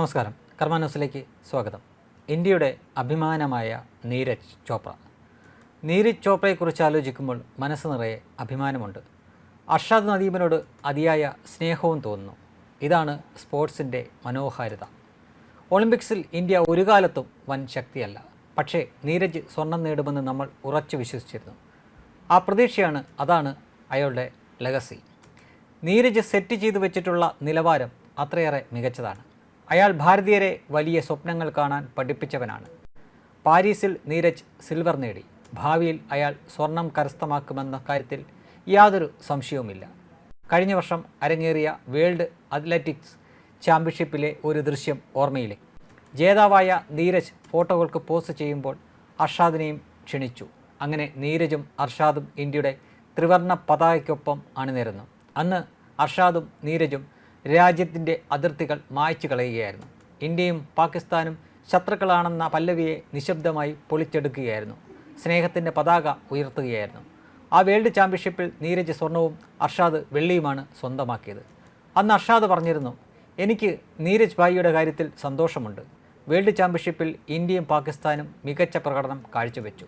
നമസ്കാരം. കർമ്മ ന്യൂസിലേക്ക് സ്വാഗതം. ഇന്ത്യയുടെ അഭിമാനമായ നീരജ് ചോപ്ര. നീരജ് ചോപ്രയെക്കുറിച്ച് ആലോചിക്കുമ്പോൾ മനസ്സ് നിറയെ അഭിമാനമുണ്ട്. അർഷാദ് നദീമിനോട് അതിയായ സ്നേഹവും തോന്നുന്നു. ഇതാണ് സ്പോർട്സിന്റെ മനോഹാരിത. ഒളിമ്പിക്സിൽ ഇന്ത്യ ഒരു കാലത്തും വൻ ശക്തിയല്ല. പക്ഷേ നീരജ് സ്വർണം നേടുമെന്ന് നമ്മൾ ഉറച്ചു വിശ്വസിച്ചിരുന്നു. ആ പ്രതീക്ഷയാണ് അതാണ് അയാളുടെ ലെഗസി നീരജ് സെറ്റ് ചെയ്തു വെച്ചിട്ടുള്ള നിലവാരം അത്രയേറെ മികച്ചതാണ്. അയാൾ ഭാരതീയരെ വലിയ സ്വപ്നങ്ങൾ കാണാൻ പഠിപ്പിച്ചവനാണ്. പാരീസിൽ നീരജ് സിൽവർ നേടി. ഭാവിയിൽ അയാൾ സ്വർണം കരസ്ഥമാക്കുമെന്ന കാര്യത്തിൽ യാതൊരു സംശയവുമില്ല. കഴിഞ്ഞ വർഷം അരങ്ങേറിയ വേൾഡ് അത്ലറ്റിക്സ് ചാമ്പ്യൻഷിപ്പിലെ ഒരു ദൃശ്യം ഓർമ്മയിലെ ജേതാവായ നീരജ് ഫോട്ടോകൾക്ക് പോസ്റ്റ് ചെയ്യുമ്പോൾ അർഷാദിനെയും ക്ഷണിച്ചു. അങ്ങനെ നീരജും അർഷാദും ഇന്ത്യയുടെ ത്രിവർണ പതാകയ്ക്കൊപ്പം അണിനിരന്നു. അന്ന് അർഷാദും നീരജും രാജ്യത്തിന്റെ അതിർത്തികൾ മായ്ച്ചു കളയുകയായിരുന്നു. ഇന്ത്യയും പാകിസ്ഥാനും ശത്രുക്കളാണെന്ന പല്ലവിയെ നിശബ്ദമായി പൊളിച്ചെടുക്കുകയായിരുന്നു. സ്നേഹത്തിന്റെ പതാക ഉയർത്തുകയായിരുന്നു. ആ വേൾഡ് ചാമ്പ്യൻഷിപ്പിൽ നീരജ് സ്വർണവും അർഷാദ് വെള്ളിയുമാണ് സ്വന്തമാക്കിയത്. അന്ന് അർഷാദ് പറഞ്ഞിരുന്നു എനിക്ക് നീരജ് ഭായിയുടെ കാര്യത്തിൽ സന്തോഷമുണ്ട്. വേൾഡ് ചാമ്പ്യൻഷിപ്പിൽ ഇന്ത്യയും പാകിസ്ഥാനും മികച്ച പ്രകടനം കാഴ്ചവെച്ചു.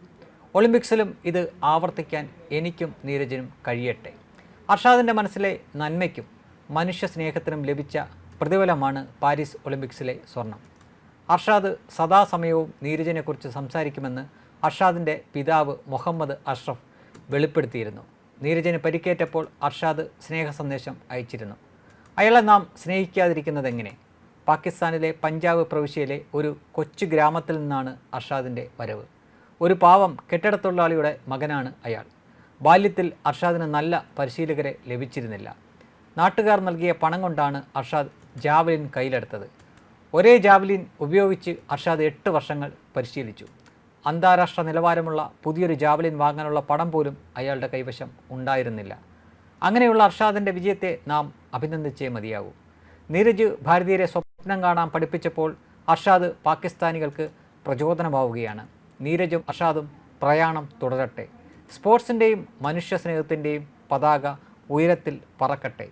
ഒളിമ്പിക്സിലും ഇത് ആവർത്തിക്കാൻ എനിക്കും നീരജിനും കഴിയട്ടെ. അർഷാദിന്റെ മനസ്സിലെ നന്മയ്ക്കും മനുഷ്യ സ്നേഹത്തിനും ലഭിച്ച പ്രതിഫലമാണ് പാരീസ് ഒളിമ്പിക്സിലെ സ്വർണം. അർഷാദ് സദാസമയവും നീരജിനെക്കുറിച്ച് സംസാരിക്കുമെന്ന് അർഷാദിന്റെ പിതാവ് മുഹമ്മദ് അഷ്റഫ് വെളിപ്പെടുത്തിയിരുന്നു. നീരജിന് പരിക്കേറ്റപ്പോൾ അർഷാദ് സ്നേഹ സന്ദേശം അയച്ചിരുന്നു. അയാളെ നാം സ്നേഹിക്കാതിരിക്കുന്നത് എങ്ങനെ പാകിസ്ഥാനിലെ പഞ്ചാബ് പ്രവിശ്യയിലെ ഒരു കൊച്ചു ഗ്രാമത്തിൽ നിന്നാണ് അർഷാദിന്റെ വരവ്. ഒരു പാവം കെട്ടിടത്തൊഴിലാളിയുടെ മകനാണ് അയാൾ. ബാല്യത്തിൽ അർഷാദിന് നല്ല പരിശീലകരെ ലഭിച്ചിരുന്നില്ല. നാട്ടുകാർ നൽകിയ പണം കൊണ്ടാണ് അർഷാദ് ജാവലിൻ കയ്യിലെടുത്തത്. ഒരേ ജാവലിൻ ഉപയോഗിച്ച് അർഷാദ് എട്ട് വർഷങ്ങൾ പരിശീലിച്ചു. അന്താരാഷ്ട്ര നിലവാരമുള്ള പുതിയൊരു ജാവലിൻ വാങ്ങാനുള്ള പണം പോലും അയാളുടെ കൈവശം ഉണ്ടായിരുന്നില്ല. അങ്ങനെയുള്ള അർഷാദിന്റെ വിജയത്തെ നാം അഭിനന്ദിച്ചേ മതിയാകൂ. നീരജ് ഭാരതീയരെ സ്വപ്നം കാണാൻ പഠിപ്പിച്ചപ്പോൾ അർഷാദ് പാകിസ്ഥാനികൾക്ക് പ്രചോദനമാവുകയാണ്. നീരജും അർഷാദും പ്രയാണം തുടരട്ടെ. സ്പോർട്സിന്റെയും മനുഷ്യ സ്നേഹത്തിന്റെയും പതാക ഉയരത്തിൽ പറക്കട്ടെ.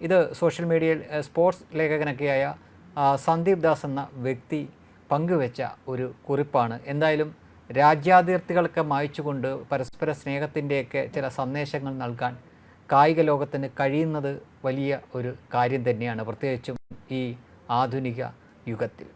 ഇത് സോഷ്യൽ മീഡിയയിൽ സ്പോർട്സ് ലേഖകനൊക്കെയായ സന്ദീപ് ദാസ് എന്ന വ്യക്തി പങ്കുവെച്ച ഒരു കുറിപ്പാണ്. എന്തായാലും രാജ്യാതിർത്തികളൊക്കെ മായ്ച്ചുകൊണ്ട് പരസ്പര സ്നേഹത്തിന്റെയൊക്കെ ചില സന്ദേശങ്ങൾ നൽകാൻ കായിക ലോകത്തിന് കഴിയുന്നത് വലിയ ഒരു കാര്യം തന്നെയാണ്. പ്രത്യേകിച്ചും ഈ ആധുനിക യുഗത്തിൽ.